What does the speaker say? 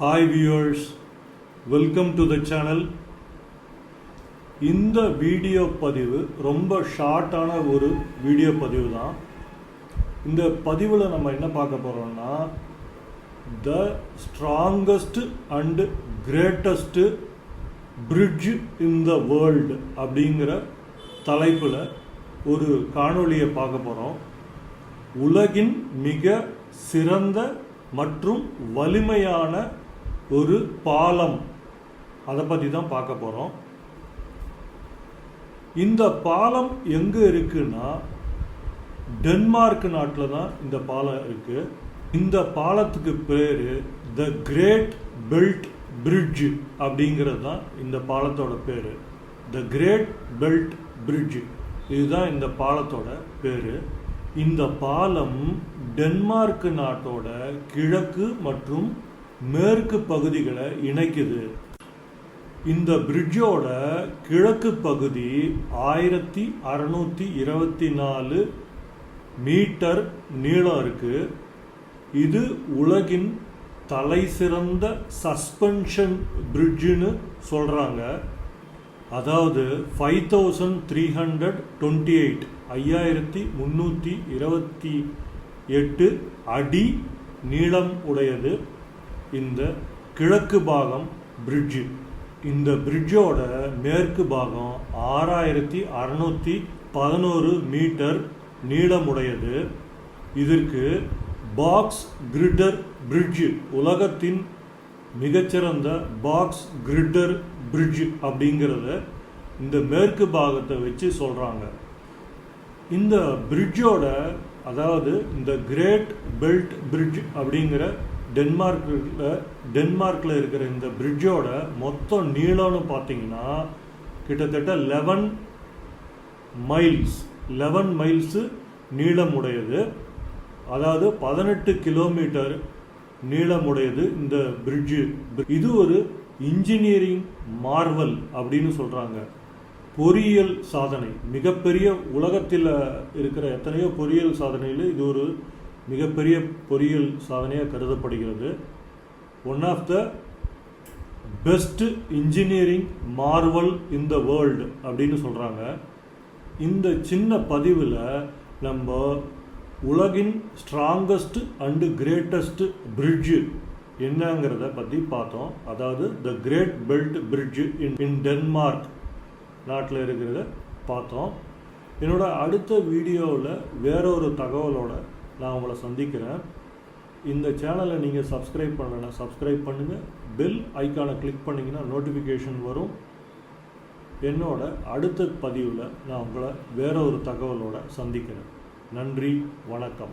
Hi viewers welcome to the channel இந்த video பதிவு ரொம்ப ஷார்ட்டான ஒரு வீடியோ பதிவு தான். இந்த பதிவில் நம்ம என்ன பார்க்க போகிறோம்னா the strongest and greatest bridge in the world அப்படிங்கிற தலைப்பில் ஒரு காணொளியை பார்க்க போகிறோம் உலகின் மிக சிறந்த மற்றும் வலிமையான ஒரு பாலம். அதை பற்றி தான் பார்க்க போகிறோம் இந்த பாலம் எங்கே இருக்குன்னா டென்மார்க் நாட்டில் தான் இந்த பாலம் இருக்குது இந்த பாலத்துக்கு பேர் த கிரேட் பெல்ட் பிரிட்ஜ் அப்படிங்கிறது தான் இந்த பாலத்தோட பேர். த கிரேட் பெல்ட் பிரிட்ஜ் இதுதான் இந்த பாலத்தோட பேர். இந்த பாலம் டென்மார்க் நாட்டோட கிழக்கு மற்றும் மேற்கு பகுதிகளை இணைக்குது. இந்த பிரிட்ஜோட கிழக்கு பகுதி ஆயிரத்தி அறநூற்றி இருபத்தி நாலு மீட்டர் நீளம் இருக்கு. இது உலகின் தலைசிறந்த சஸ்பென்ஷன் பிரிட்ஜுன்னு சொல்கிறாங்க அதாவது five thousand three hundred twenty eight ஐயாயிரத்தி முந்நூற்றி இருபத்தி எட்டு அடி நீளம் உடையது இந்த கிழக்கு பாகம் பிரிட்ஜு இந்த பிரிட்ஜோட மேற்கு பாகம் ஆறாயிரத்தி அறநூற்றி பதினோரு மீட்டர் நீளமுடையது இதற்கு பாக்ஸ் கிரிட்டர் பிரிட்ஜு உலகத்தின் மிகச்சிறந்த பாக்ஸ் கிரிட்டர் பிரிட்ஜ் அப்படிங்கிறத இந்த மேற்கு பாகத்தை வச்சு சொல்கிறாங்க இந்த பிரிட்ஜோட அதாவது இந்த கிரேட் பெல்ட் பிரிட்ஜ் அப்படிங்கிற டென்மார்க்கில் டென்மார்க்கில் இருக்கிற இந்த பிரிட்ஜோட மொத்த நீளம்னு பார்த்தீங்கன்னா கிட்டத்தட்ட லெவன் மைல்ஸ் லெவன் மைல்ஸு நீளமுடையது. அதாவது பதினெட்டு கிலோமீட்டர் நீளமுடையது இந்த பிரிட்ஜு இது ஒரு இன்ஜினியரிங் மார்வல் அப்படின்னு சொல்கிறாங்க பொறியியல் சாதனை. மிகப்பெரிய உலகத்தில் இருக்கிற எத்தனையோ பொறியியல் சாதனையில் இது ஒரு மிகப்பெரிய பொறியியல் சாதனையாக கருதப்படுகிறது. One of the best engineering marvel in the world அப்படின்னு சொல்கிறாங்க இந்த சின்ன பதிவில் நம்ம உலகின் ஸ்ட்ராங்கஸ்ட் அண்டு கிரேட்டஸ்ட் பிரிட்ஜு என்னங்கிறத பற்றி பார்த்தோம். அதாவது the great belt bridge in in Denmark நாட்டில் இருக்கிறத பார்த்தோம். என்னோட அடுத்த வீடியோவில் வேற ஒரு தகவலோடு நான் உங்களை சந்திக்கிறேன். இந்த சேனலை நீங்கள் சப்ஸ்கிரைப் பண்ணலைன்னா சப்ஸ்கிரைப் பண்ணுங்கள் பெல் ஐக்கானை கிளிக் பண்ணிங்கன்னா நோட்டிஃபிகேஷன் வரும். என்னோட அடுத்த பதிவில் நான் உங்களை வேற ஒரு தகவலோட சந்திக்கிறேன். நன்றி வணக்கம்.